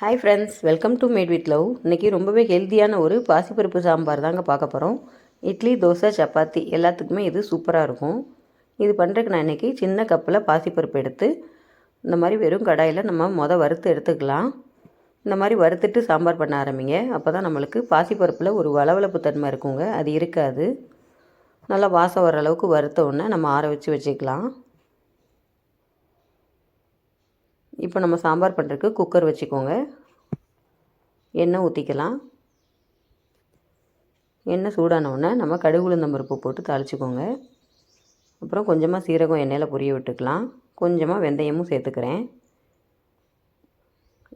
Hi friends welcome to made with love இன்றைக்கி ரொம்பவே ஹெல்த்தியான ஒரு பாசிப்பருப்பு சாம்பார் தாங்க பார்க்க போகிறோம் இட்லி தோசை சப்பாத்தி எல்லாத்துக்குமே இது சூப்பராக இருக்கும். இது பண்ணுறதுக்கு நான் இன்றைக்கி சின்ன கப்பில் பாசிப்பருப்பு எடுத்து இந்த மாதிரி வெறும் கடாயில் நம்ம மொதல் வறுத்து எடுத்துக்கலாம். இந்த மாதிரி வறுத்துட்டு சாம்பார் பண்ண ஆரம்பிங்க. அப்போ தான் நம்மளுக்கு பாசிப்பருப்பில் ஒரு வளவளப்பு தன்மை இருக்குங்க. அது இருக்காது. நல்லா வாசம் வர அளவுக்கு வறுத்த உடனே நம்ம ஆற வச்சு வச்சுக்கலாம். இப்போ நம்ம சாம்பார் பண்ணுறதுக்கு குக்கர் வச்சுக்கோங்க. எண்ணெய் ஊற்றிக்கலாம் எண்ணெய் சூடானவுடனே நம்ம கடுகு உளுந்தம் பருப்பு போட்டு தாளிச்சிக்கோங்க. அப்புறம் கொஞ்சமாக சீரகம் எண்ணெயில் பொரிய விட்டுக்கலாம். கொஞ்சமாக வெந்தயமும் சேர்த்துக்கிறேன்.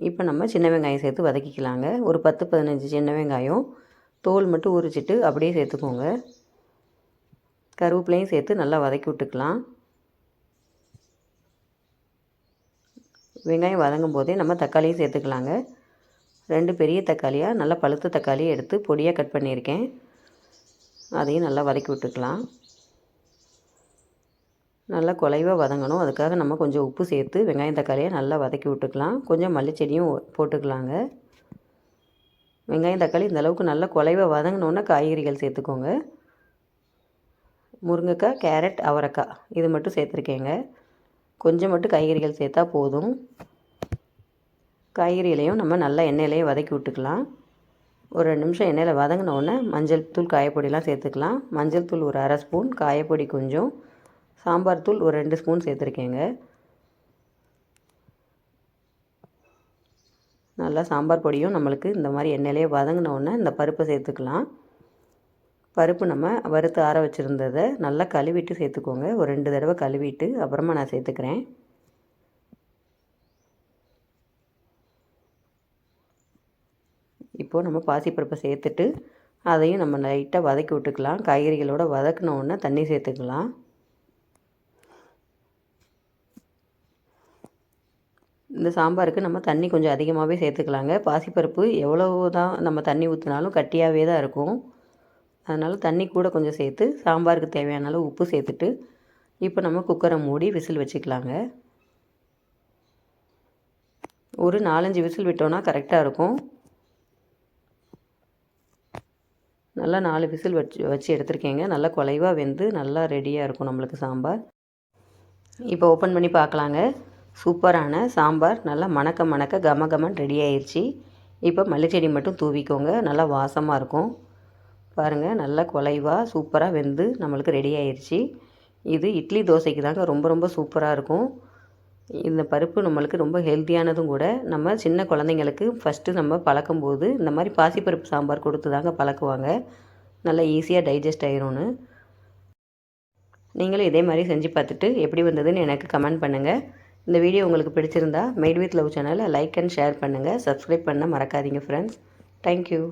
இப்போ நம்ம சின்ன வெங்காயம் சேர்த்து வதக்கிக்கலாங்க. ஒரு பத்து பதினஞ்சு சின்ன வெங்காயம். தோல் மட்டும் உரிச்சிட்டு அப்படியே சேர்த்துக்கோங்க. கருவேப்பிலையும் சேர்த்து நல்லா வதக்கி விட்டுக்கலாம். வெங்காயம் வதங்கும் போதே நம்ம தக்காளியும் சேர்த்துக்கலாங்க. ரெண்டு பெரிய தக்காளியாக நல்லா பழுத்த தக்காளியை எடுத்து பொடியாக கட் பண்ணியிருக்கேன். அதையும் நல்லா வதக்கி விட்டுக்கலாம். நல்லா குலைவாக வதங்கணும். அதுக்காக நம்ம கொஞ்சம் உப்பு சேர்த்து வெங்காயம் தக்காளியை நல்லா வதக்கி விட்டுக்கலாம். கொஞ்சம் மல்லிச்செடியும் போட்டுக்கலாங்க. வெங்காயம் தக்காளி இந்த அளவுக்கு நல்லா குலைவாக வதங்கினோன்னா காய்கறிகள் சேர்த்துக்கோங்க. முருங்கைக்காய் கேரட் அவரைக்காய் இது மட்டும் சேர்த்துருக்கேங்க. கொஞ்சம் மட்டும் காய்கறிகள் சேர்த்தா போதும். காய்கறிகளையும் நம்ம நல்லா எண்ணெயிலையும் வதக்கி விட்டுக்கலாம். ஒரு ரெண்டு நிமிஷம் எண்ணெயில் வதங்கினோடனே மஞ்சள் தூள் காயப்பொடிலாம் சேர்த்துக்கலாம். மஞ்சள் தூள் ஒரு அரை ஸ்பூன் காயப்பொடி கொஞ்சம். சாம்பார் தூள் ஒரு ரெண்டு ஸ்பூன் சேர்த்துருக்கேங்க. நல்லா சாம்பார் பொடியும் நம்மளுக்கு இந்த மாதிரி எண்ணெயிலே வதங்கினோடனே இந்த பருப்பை சேர்த்துக்கலாம். பருப்பு நம்ம வறுத்து ஆற வச்சுருந்ததை நல்லா கழுவிட்டு சேர்த்துக்கோங்க. ஒரு ரெண்டு தடவை கழுவிட்டு அப்புறமா நான் சேர்த்துக்கிறேன். இப்போது நம்ம பாசிப்பருப்பை சேர்த்துட்டு அதையும் நம்ம லைட்டாக வதக்கி விட்டுக்கலாம். காய்கறிகளோடு வதக்கினோடனே தண்ணி சேர்த்துக்கலாம். இந்த சாம்பாருக்கு நம்ம தண்ணி கொஞ்சம் அதிகமாகவே சேர்த்துக்கலாங்க. பாசிப்பருப்பு எவ்வளவு தான் நம்ம தண்ணி ஊற்றினாலும் கட்டியாகவே தான் இருக்கும். அதனால் தண்ணி கூட கொஞ்சம் சேர்த்து சாம்பாருக்கு தேவையான அளவு உப்பு சேர்த்துட்டு இப்போ நம்ம குக்கரை மூடி விசில் வச்சுக்கலாங்க. ஒரு நாலஞ்சு விசில் விட்டோன்னா கரெக்டாக இருக்கும். நல்லா நாலு விசில் வச்சு வச்சு எடுத்துருக்கேங்க. நல்லா குலைவாக வெந்து நல்லா ரெடியாக இருக்கும் நம்மளுக்கு சாம்பார். இப்போ ஓப்பன் பண்ணி பார்க்கலாங்க. சூப்பரான சாம்பார். நல்லா மணக்க மணக்க கம கமன் ரெடி ஆயிடுச்சு இப்போ மல்லிச்செடி மட்டும் தூவிக்கோங்க. நல்லா வாசமாக இருக்கும். பாருங்கள் நல்லா குலைவாக சூப்பராக வெந்து நம்மளுக்கு ரெடி ஆயிடுச்சு இது இட்லி தோசைக்கு தாங்க ரொம்ப ரொம்ப சூப்பராக இருக்கும். இந்த பருப்பு நம்மளுக்கு ரொம்ப ஹெல்த்தியானதும் கூட நம்ம சின்ன குழந்தைங்களுக்கு ஃபஸ்ட்டு நம்ம பழக்கும்போது இந்த மாதிரி பாசிப்பருப்பு சாம்பார் கொடுத்து தாங்க பழக்குவாங்க. நல்லா ஈஸியாக டைஜஸ்ட் ஆயிரும்னு. நீங்களும் இதே மாதிரி செஞ்சு பார்த்துட்டு எப்படி வந்ததுன்னு எனக்கு கமெண்ட் பண்ணுங்கள் இந்த வீடியோ உங்களுக்கு பிடிச்சிருந்தா மேட் வித் லவ் சேனலை லைக் அண்ட் ஷேர் பண்ணுங்கள் சப்ஸ்கிரைப் பண்ண மறக்காதீங்க ஃப்ரெண்ட்ஸ் தேங்க்யூ